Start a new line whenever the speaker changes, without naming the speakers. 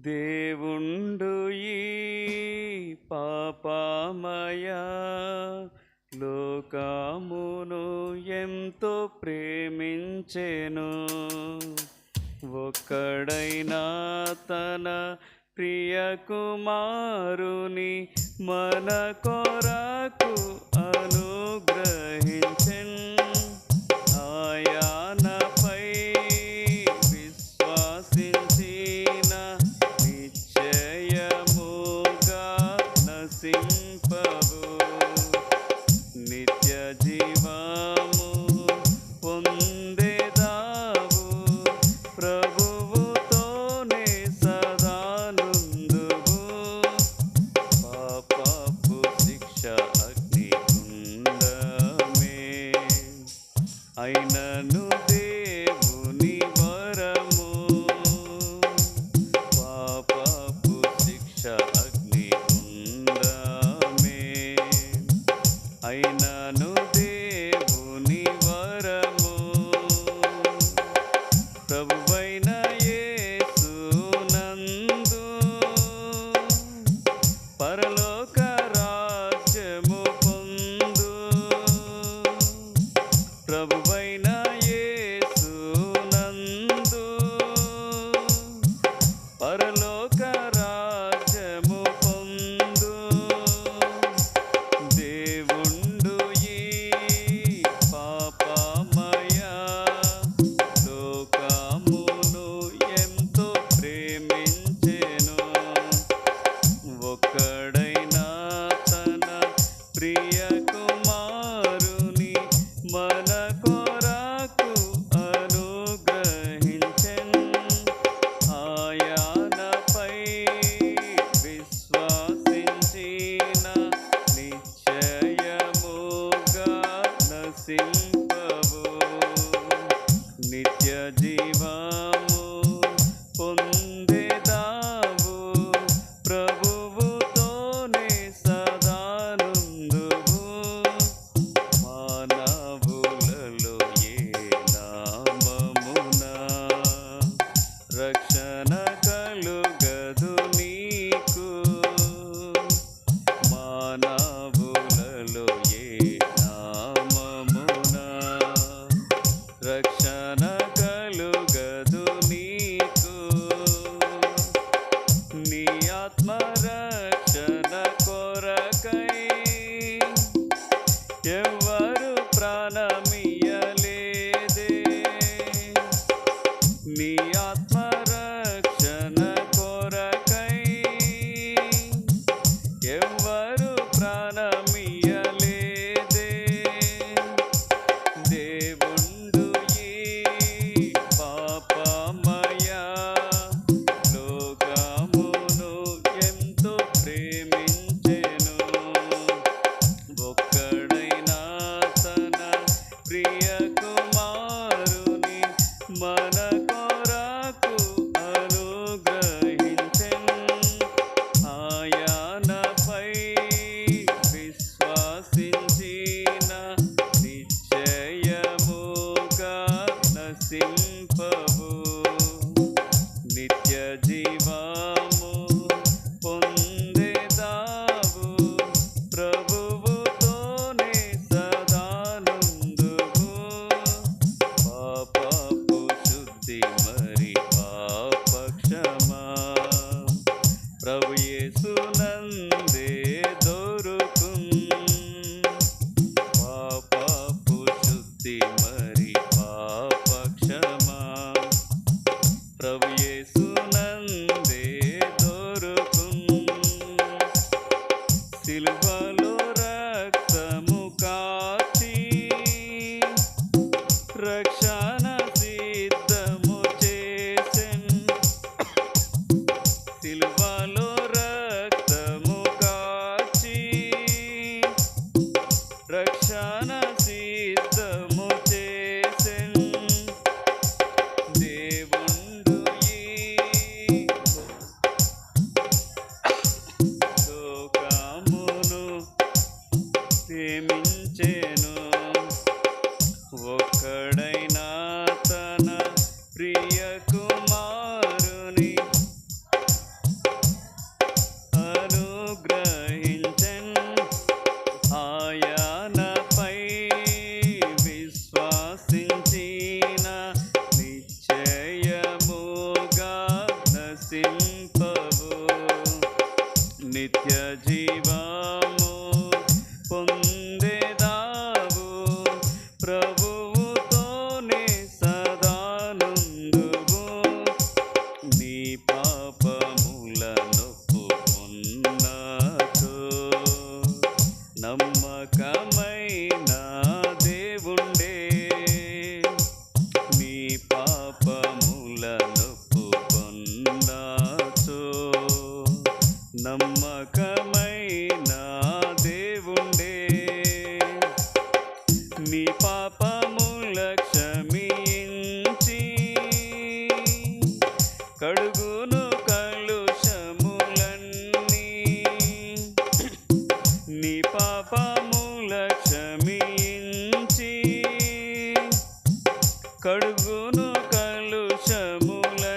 దేవుండు ఈ పాపమయ లోకమును ఎంతో ప్రేమించెను. ఒక్కడైనా తన ప్రియ కుమారుని మన కొరకు అనుగ్రహించన్. ఆయా నిత్య జీవము. Yeah. fácil valor. చేను ఒక్కడ Lola.